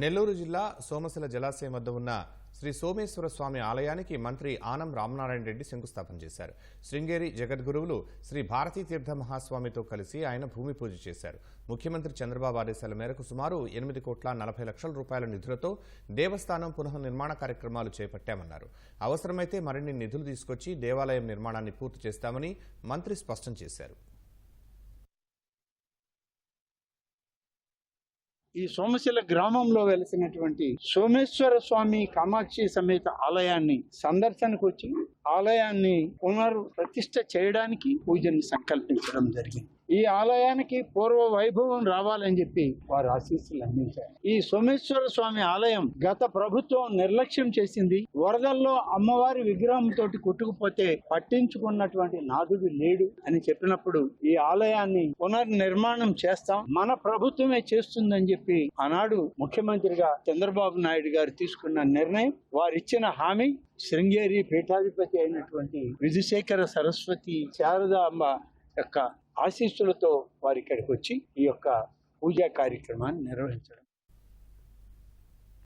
నెల్లూరు జిల్లా సోమశిల జలాశయం వద్ద ఉన్న శ్రీ సోమేశ్వర స్వామి ఆలయానికి మంత్రి ఆనం రామనారాయణ రెడ్డి శంకుస్థాపన చేశారు. శృంగేరి జగద్గురువులు శ్రీ భారతీ తీర్థ మహాస్వామితో కలిసి ఆయన భూమి పూజ చేశారు. ముఖ్యమంత్రి చంద్రబాబు ఆదేశాల మేరకు సుమారు ఎనిమిది కోట్ల నలభై లక్షల రూపాయల నిధులతో దేవస్థానం పునఃనిర్మాణ కార్యక్రమాలు చేపట్టామన్నారు. అవసరమైతే మరిన్ని నిధులు తీసుకొచ్చి దేవాలయం నిర్మాణాన్ని పూర్తి చేస్తామని మంత్రి స్పష్టం చేశారు. ఈ సోమశిల గ్రామంలో వెలిసినటువంటి సోమేశ్వర స్వామి కామాక్షి సమేత ఆలయాన్ని సందర్శనకు వచ్చి ఆలయాన్ని పునర్ ప్రతిష్ట చేయడానికి పూజని సంకల్పించడం జరిగింది. ఈ ఆలయానికి పూర్వ వైభవం రావాలని చెప్పి వారు ఆశీస్సులు అందించారు. ఈ సోమేశ్వర స్వామి ఆలయం గత ప్రభుత్వం నిర్లక్ష్యం చేసింది. వరదల్లో అమ్మవారి విగ్రహం తోటి కొట్టుకుపోతే పట్టించుకున్నటువంటి నాదుడు లేడు అని చెప్పినప్పుడు ఈ ఆలయాన్ని పునర్నిర్మాణం చేస్తాం. మన ప్రభుత్వమే చేస్తుందని చెప్పి ఆనాడు ముఖ్యమంత్రిగా చంద్రబాబు నాయుడు గారు తీసుకున్న నిర్ణయం. వారిచ్చిన హామీ శృంగేరి పీఠాధిపతి అయినటువంటి విధుశేఖర సరస్వతి శారదాంబ యొక్క ఆశీస్సులతో వారి ఇక్కడికి వచ్చి ఈ యొక్క పూజా కార్యక్రమాన్ని నిర్వహించడం.